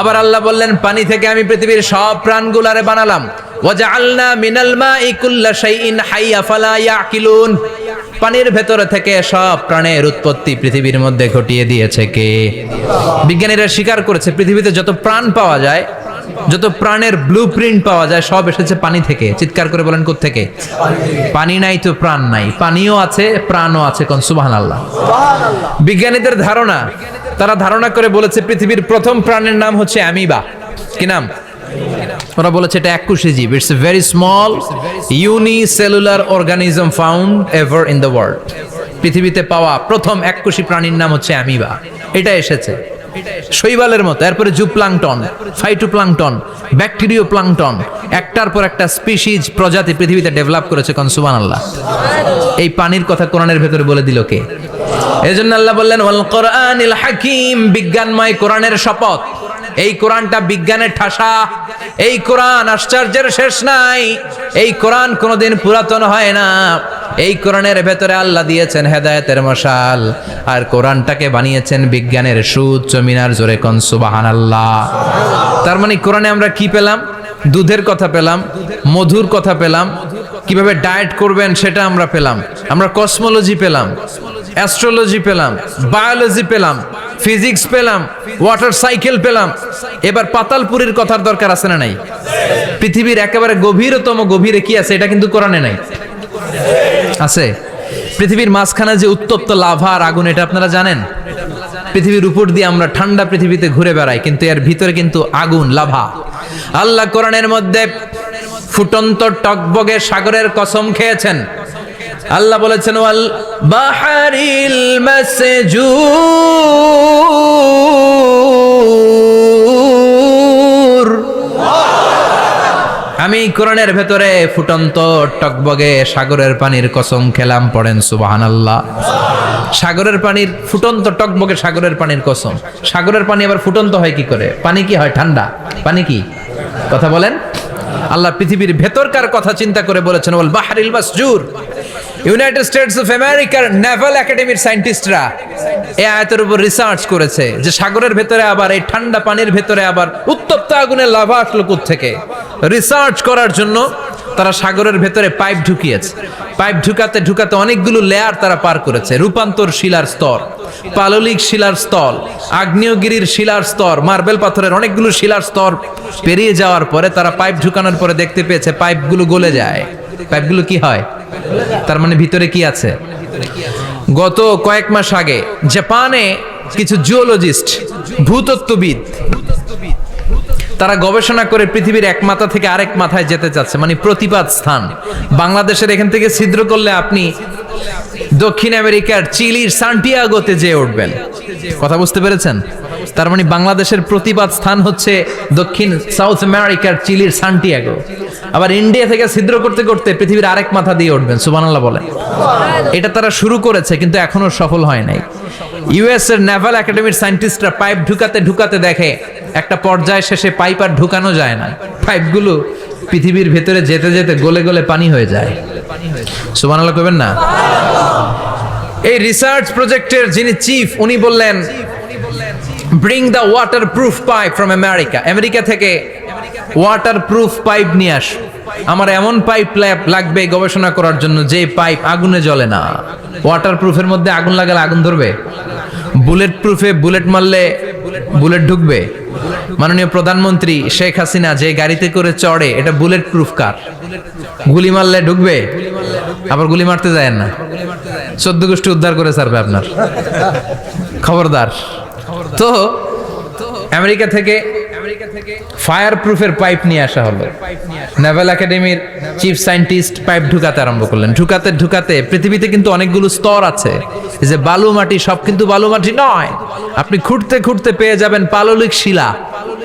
আবার আল্লাহ বললেন, পানি থেকে আমি পৃথিবীর সব প্রাণগুলারে বানালাম। ওয়াজআলনা মিনাল মাই কুল্লা শাইইন ইয়াকিলুন। পানির ভেতরে থেকে সব প্রাণের উৎপত্তি পৃথিবীর মধ্যে ঘটিয়ে দিয়েছে কে? বিজ্ঞানীরা স্বীকার করেছে, পৃথিবীতে যত প্রাণ পাওয়া যায়, যত প্রাণের ব্লু পাওয়া যায়, সব এসেছে পানি থেকে। চিৎকার করে বলেন থেকে পানি নাই তো প্রাণ নাই। পানিও আছে, প্রাণও আছে কোন? সুবাহান আল্লাহ বিজ্ঞানীদের ধারণা তারা ধারণা করে বলেছে পৃথিবীর প্রথম প্রাণের নাম হচ্ছে অ্যামিবা। কি নাম? ওরা বলেছে এটা একুশে জীব। It's a very small unicellular organism found ever in the world পৃথিবীতে পাওয়া প্রথম একুশি প্রাণীর নাম হচ্ছে অ্যামিবা। এটা এসেছে। শৈবালের মতো, এরপরে জুপ্লাংটন, ফাইটোপ্লাংটন ব্যাকটেরিও প্লাংটন একটার পর একটা স্পিসিজ প্রজাতি পৃথিবীতে ডেভেলপ করেছে কনসুবান আল্লাহ এই পানির কথা কোরআনের ভেতরে বলে দিল কে? এই জন্য আল্লাহ বললেন, ওয়াল কোরআনিল হাকিম বিজ্ঞানময় কোরআনের শপথ। এই কোরআনটা বিজ্ঞানের ঠাসা। এই কোরআন আশ্চর্যের শেষ নাই। এই কোরআন কোনোদিন পুরাতন হয় না। এই কোরআনের ভেতরে আল্লাহ দিয়েছেন হেদায়েতের মশাল, আর কোরআনটাকে বানিয়েছেন বিজ্ঞানের সুউচ্চ মিনার জোরে কন সুবাহান আল্লাহ তার মানে কোরআনে আমরা কি পেলাম? দুধের কথা পেলাম, মধুর কথা পেলাম, কীভাবে ডায়েট করবেন সেটা আমরা পেলাম, আমরা কসমোলজি পেলাম, অ্যাস্ট্রোলজি পেলাম, বায়োলজি পেলাম, ফিজিক্স পেলাম, ওয়াটার সাইকেল পেলাম। এবার পাতালপুরীর কথার দরকার আছে না নাই? পৃথিবীর একেবারে গভীরতম গভীরে কি আছে? এটা কিন্তু কোরআনে নাই। আছে। পৃথিবীর মাঝখানে যে উত্তপ্ত লাভা আর আগুন, এটা আপনারা জানেন? পৃথিবীর উপর দিয়ে আমরা ঠান্ডা পৃথিবীতে ঘুরে বেড়াই, কিন্তু এর ভিতরে কিন্তু আগুন, লাভা। আল্লাহ কোরআনের মধ্যে ফুটন্ত টকবগে সাগরের কসম খেয়েছেন। আল্লাহ বলেছেন, ওয়াল বাহারিল মাসজুর আমি কোরআনের ভেতরে ফুটন্ত টকবগে সাগরের পানির কসম খেলাম পড়েন সুবাহান আল্লাহ সাগরের পানির ফুটন্ত টকবগে সাগরের পানির কসম। সাগরের পানি আবার ফুটন্ত হয় কি করে? পানি কি হয়? ঠান্ডা। পানি কি? কথা বলেন। আল্লাহ পৃথিবীর ভেতরকার কথা চিন্তা করে বলেছেন বল বাহারিল মাসজুর। ইউনাইটেড স্টেটস অফ আমেরিকার নেভাল একাডেমির সায়েন্টিস্টরা এই আয়তের উপর রিসার্চ করেছে যে সাগরের ভেতরে আবার, এই ঠান্ডা পানির ভেতরে আবার উত্তপ্ত আগুনের লাভা আসলো থেকে রিসার্চ করার জন্য তারা সাগরের ভেতরে পাইপ ঢুকিয়েছে। পাইপ ঢুকাতে ঢুকাতে অনেকগুলো লেয়ার তারা পার করেছে। রূপান্তর শিলার স্তর, পাললিক শিলার স্তর, আগ্নেয়গিরির শিলার স্তর, মার্বেল পাথরের অনেকগুলো শিলার স্তর পেরিয়ে যাওয়ার পরে তারা পাইপ ঢুকানোর পরে দেখতে পেয়েছে পাইপগুলো গলে যায়। পাইপগুলো কি হয়? তার মানে ভিতরে কি আছে? গত কয়েক মাস আগে জাপানে কিছু জিওলজিস্ট ভূতত্ত্ববিদ তারা গবেষণা করে পৃথিবীর এক মাথা থেকে আরেক মাথায় যেতে চাচ্ছে মানে প্রতিবাদ স্থান। বাংলাদেশের এখান থেকে ছিদ্র করলে আপনি দক্ষিণ আমেরিকার চিলির সান্টিয়াগোতে যেয়ে উঠবেন। কথা বুঝতে পেরেছেন? তার মানে বাংলাদেশের প্রতিবাদ স্থান হচ্ছে দক্ষিণ সাউথ আমেরিকার চিলির সান্টিয়াগো। আবার ইন্ডিয়া থেকে ছিদ্র করতে করতে পৃথিবীর আরেক মাথা দিয়ে উঠবেন সুবানাল্লাহ বলেন। এটা তারা শুরু করেছে, কিন্তু এখনও সফল হয় নাই। ইউএস এর নেভাল একাডেমির সায়েন্টিস্টরা পাইপ ঢুকাতে ঢুকাতে দেখে, একটা পর্যায় শেষে পাইপ আর ঢুকানো যায় না। পাইপগুলো পৃথিবীর ভেতরে যেতে যেতে গলে গলে পানি হয়ে যায়। সুবানাল্লাহ কবেন না? এই রিসার্চ প্রজেক্টের যিনি চিফ উনি বললেন bring the water proof pipe from America. America থেকে ওয়াটার প্রুফ পাইপ নিয়ে আস। আমার এমন পাইপ লাগবে গবেষণা করার জন্য যে পাইপ আগুনে জ্বলে না। ওয়াটার প্রুফের মধ্যে আগুন লাগালে আগুন ধরবে। বুলেট প্রুফে বুলেট মারলে বুলেট ঢুকবে। মাননীয় প্রধানমন্ত্রী শেখ হাসিনা যে গাড়িতে করে চড়ে, এটা বুলেট প্রুফ কার? গুলি মারলে ঢুকবে? আবার গুলি মারতে যায় না? চোদ্দ গোষ্ঠী উদ্ধার করে ছাড়বে আপনার। খবরদার। তো আমেরিকা থেকে ফায়ার প্রুফের পাইপ নিয়ে আসা হলো। নেভাল একাডেমির চিফ সায়েন্টিস্ট পাইপ ঢুকাতে আরম্ভ করলেন। ঢুকাতে ঢুকাতে পৃথিবীতে কিন্তু অনেকগুলো স্তর আছে। যে বালু মাটি সব কিন্তু বালু মাটি নয়। আপনি খুঁড়তে খুঁড়তে পেয়ে যাবেন পাললিক শিলা।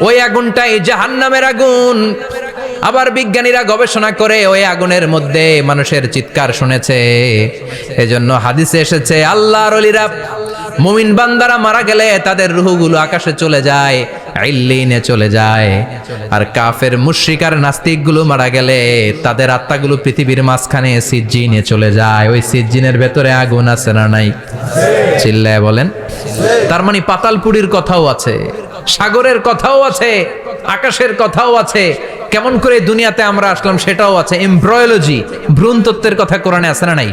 ওই আগুনটাই জাহান্নামের আগুন। আবার বিজ্ঞানীরা গবেষণা করে ওই আগুনের মধ্যে মানুষের চিৎকার শুনেছে। এজন্য হাদিসে এসেছে, আল্লাহর অলিরা মুমিন বান্দারা মারা গেলে তাদের রুহগুলো আকাশে চলে যায় চলে যায়। আর কাফের মুশরিকার নাস্তিকগুলো মারা গেলে তাদের আত্মাগুলো পৃথিবীর মাঝখানে সিজ্জিনে চলে যায়। ওই সিজ্জিনের ভেতরে আগুন আছে না নাই? চিল্লায় বলেন। তার মানে পাতালপুরির কথাও আছে। সাগরের কথাও আছে, আকাশের কথাও আছে, কেমন করে দুনিয়াতে আমরা আসলাম সেটাও আছে। এমব্রয়োলজি ভ্রূণ তত্ত্বের কথা কোরআনে আছে না নাই?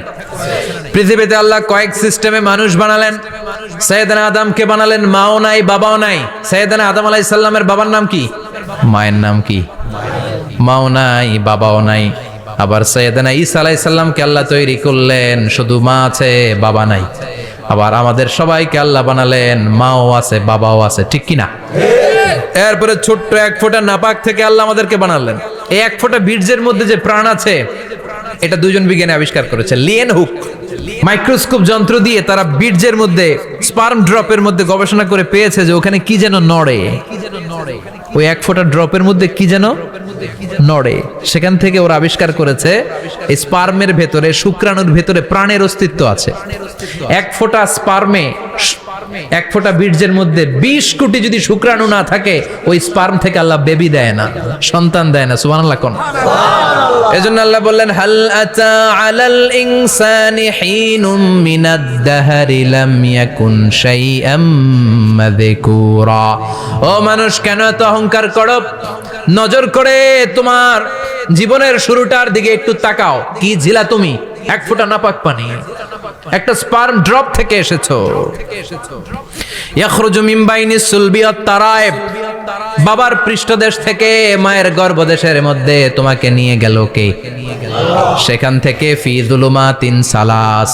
পৃথিবীতে আল্লাহ কয়েক সিস্টেমে মানুষ বানালেন। সৈয়দানা আদমকে বানালেন, মাও নাই, বাবাও নাই। সৈয়দানা আদম আলাইহিস সালামের বাবার নাম কি? মায়ের নাম কি? মাও নাই, বাবাও নাই। আবার সৈয়দানা ঈসা আলাইহিস সালামকে আল্লাহ তৈরি করলেন, শুধু মা আছে, বাবা নাই। আবার আমাদের সবাইকে আল্লাহ বানালেন মাও আছে বাবাও আছে ঠিক কি না এরপরে ছোট্ট এক ফোঁটা নাপাক থেকে আল্লাহ আমাদেরকে বানালেন। এই এক ফোঁটা বীর্যের মধ্যে যে প্রাণ আছে এটা দুজন বিজ্ঞানী আবিষ্কার করেছে লিয়েন হুক। মাইক্রোস্কোপ যন্ত্র দিয়ে তারা বীর্যের মধ্যে স্পার্ম ড্রপের মধ্যে গবেষণা করে পেয়েছে যে ওখানে কি যেন নড়ে। ওই এক ফোঁটা ড্রপের মধ্যে কি যেন নড়ে। সেখান থেকে ওরা আবিষ্কার করেছে স্পার্মের ভেতরে, শুক্রাণুর ভেতরে প্রাণের অস্তিত্ব আছে। এক ফোঁটা স্পার্মে এক ফোঁটা বীর্যের মধ্যে বিশ কোটি যদি শুক্রাণু না থাকে, ওই স্পার্ম থেকে আল্লাহ বেবি দেয় না, সন্তান দেয় না, সুবহানাল্লাহ কোন? এজন্য আল্লাহ বললেন, হাল আতা আলাল ইনসানি হিনুম মিনাদ দাহরি লাম ইয়াকুন শাইআম মাযকুরা। ও মানুষ, কেন এত অহংকার করো? নজর করে তোমার জীবনের শুরুটার দিকে একটু তাকাও। কি ঝিলা তুমি? এক ফোঁটা নাপাক পানি। একটা স্পার্ম ড্রপ থেকে এসেছ। ইয়াখরুজু মিন বাইনি সুলবি ওয়াত তারায়েব। বাবার পৃষ্ঠদেশ থেকে মায়ের গর্ভদেশের মধ্যে তোমাকে নিয়ে গেল কে? সেখান থেকে ফিজুলুমা তিন সালাস।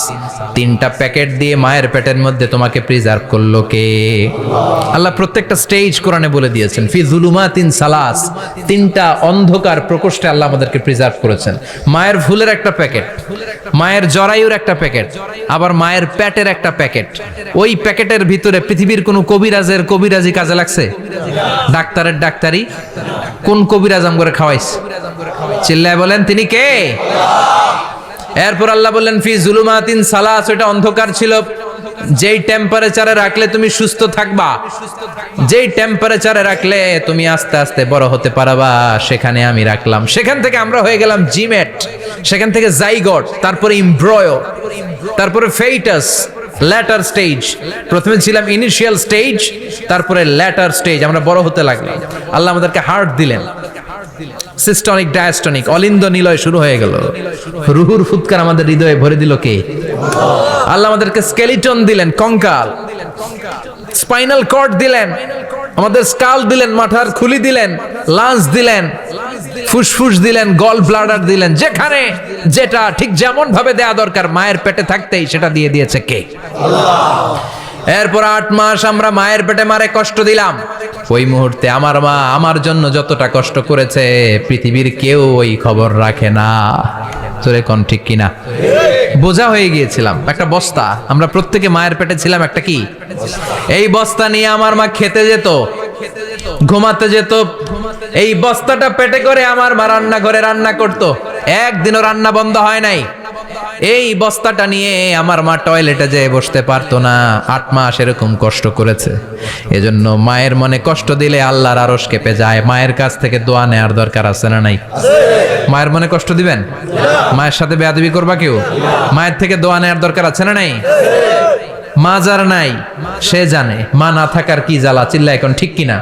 তিনটা প্যাকেট দিয়ে মায়ের পেটের মধ্যে তোমাকে প্রিজার্ভ করল কে? আল্লাহ প্রত্যেকটা স্টেজ কোরআনে বলে দিয়েছেন ফিজুলুমা তিন সালাস। তিনটা অন্ধকার প্রকোষ্ঠে আল্লাহ আমাদেরকে প্রিজার্ভ করেছেন। মায়ের ভুলের একটা প্যাকেট, মায়ের জরায়ুর একটা প্যাকেট, আবার মায়ের প্যাটের একটা প্যাকেট। ওই প্যাকেটের ভিতরে পৃথিবীর কোন কবিরাজের কবিরাজি কাজে লাগছে? ডাক্তারের ডাক্তারি। কোন কবিরাজ আম করে খাওয়াইছে? চিল্লায় বলেন, তিনি কে? এরপর আল্লাহ বললেন, ফি জুলুমাতিন সালাস ওটা অন্ধকার ছিল। যেই টেম্পারেচারে রাখলে তুমি সুস্থ থাকবা, যেই টেম্পারেচারে রাখলে তুমি আস্তে আস্তে বড় হতে পারবা, সেখানে আমি রাখলাম। সেখান থেকে আমরা হয়ে গেলাম জিমেট, সেখান থেকে জাইগট, তারপরে ইমব্রয়, তারপরে ফেইটাস ল্যাটার স্টেজ প্রথমে ছিলাম ইনিশিয়াল স্টেজ তারপরে ল্যাটার স্টেজ আমরা বড় হতে লাগলাম। আল্লাহ আমাদেরকে হার্ট দিলেন। সিস্টনিক ডায়াস্টনিক অলিন্দ নিলয় শুরু হয়ে গেল। রুহুর ফুৎকার আমাদের হৃদয়ে ভরে দিল কে? আল্লাহ আমাদেরকে স্কেলিটন দিলেন, কঙ্কাল। স্পাইনাল কর্ড দিলেন। আমাদের স্কাল দিলেন, মাথার খুলি দিলেন লাঞ্চ দিলেন। ফুসফুস দিলেন গল ব্লাডার দিলেন, যেখানে যেটা ঠিক যেমন ভাবে দেয়া দরকার, মায়ের পেটে থাকতেই সেটা দিয়ে দিয়েছে কে? এরপর আট মাস আমরা মায়ের পেটে মারে কষ্ট দিলাম। ওই মুহূর্তে আমার মা আমার জন্য যতটা কষ্ট করেছে, পৃথিবীর কেউ ওই খবর রাখে না। তোরে কোন ঠিক কিনা? বোঝা হয়ে গিয়েছিলাম। একটা বস্তা। আমরা প্রত্যেকে মায়ের পেটে ছিলাম, একটা কি? এই বস্তা নিয়ে আমার মা খেতে যেত। ঘুমাতে যেত। এই বস্তাটা পেটে করে আমার মা রান্না ঘরে রান্না করতো। একদিনও রান্না বন্ধ হয় নাই। এই বস্তাটা নিয়ে আমার মা টয়লেটে যেয়ে বসতে পারতো না। আট মাস এরকম কষ্ট করেছে। এজন্য মায়ের মনে কষ্ট দিলে আল্লাহর আরস কেঁপে যায়। মায়ের কাছ থেকে দোয়া নেওয়ার দরকার আছে না নাই? মায়ের মনে কষ্ট দিবেন? মায়ের সাথে বেয়াদবি করবা কেউ? মায়ের থেকে দোয়া নেওয়ার দরকার আছে না নাই? মা যার নাই সে জানে। মা না থাকার কি জ্বালা চিল্লা এখন ঠিক কিনা?